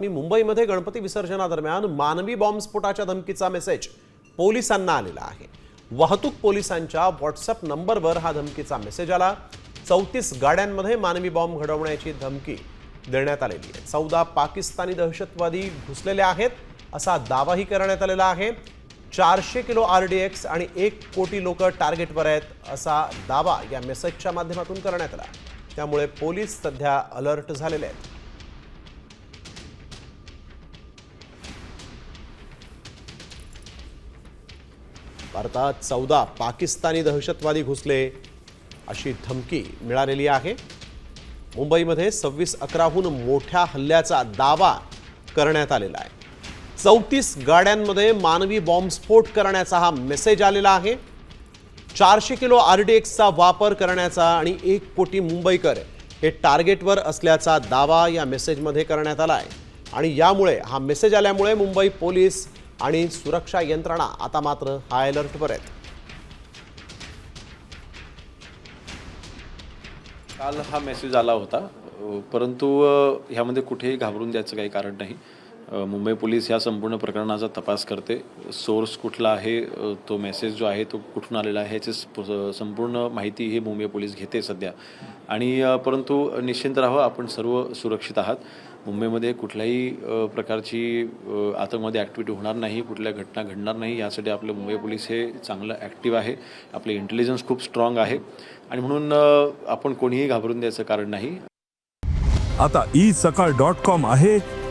मी मुंबईमध्ये गणपती विसर्जनादरम्यान मानवी बॉम्बस्फोटाच्या धमकीचा मेसेज पोलिसांना आलेला आहे. वाहतूक पोलिसांच्या व्हॉट्सअप नंबरवर हा धमकीचा मेसेज आला. चौतीस गाड्यांमध्ये मानवी बॉम्ब घडवण्याची धमकी देण्यात आलेली आहे. चौदा पाकिस्तानी दहशतवादी घुसलेले आहेत असा दावाही करण्यात आलेला आहे. चारशे किलो आर डी एक्स आणि एक कोटी लोक टार्गेटवर आहेत असा दावा या मेसेजच्या माध्यमातून करण्यात आला. त्यामुळे पोलीस सध्या अलर्ट झालेले आहेत. भारतात चौदा पाकिस्तानी दहशतवादी घुसले अशी धमकी मिळालेली आहे. मुंबईमध्ये सव्वीस अकराहून मोठ्या हल्ल्याचा दावा करण्यात आलेला आहे. चौतीस गाड्यांमध्ये मानवी बॉम्बस्फोट करण्याचा हा मेसेज आलेला आहे. चारशे किलो आर डी एक्सचा वापर करण्याचा आणि एक कोटी मुंबईकर हे टार्गेटवर असल्याचा दावा या मेसेजमध्ये करण्यात आला आहे आणि यामुळे हा मेसेज आल्यामुळे मुंबई पोलीस आणि सुरक्षा यंत्रणा आता मात्र हाय अलर्टवर आहेत. काल हा मेसेज आला होता परंतु ह्यामध्ये कुठेही घाबरून द्यायचं काही कारण नाही. मुंबई पोलीस ह्या संपूर्ण प्रकरणाचा तपास करते. सोर्स कुठला आहे तो मेसेज जो आहे तो कुठून आलेला आहे ह्याची संपूर्ण माहिती ही मुंबई पोलीस घेते सध्या. आणि परंतु निश्चिंत राहावं आपण सर्व सुरक्षित आहात. मुंबईमध्ये कुठल्याही प्रकारची आतंकवादी ॲक्टिव्हिटी होणार नाही कुठल्या घटना घडणार नाही यासाठी आपलं मुंबई पोलीस हे चांगलं ॲक्टिव्ह आहे. आपले इंटेलिजन्स खूप स्ट्रॉंग आहे. आणि म्हणून आपण कोणीही घाबरून द्यायचं कारण नाही. आता ई सकाळ डॉट कॉम आहे.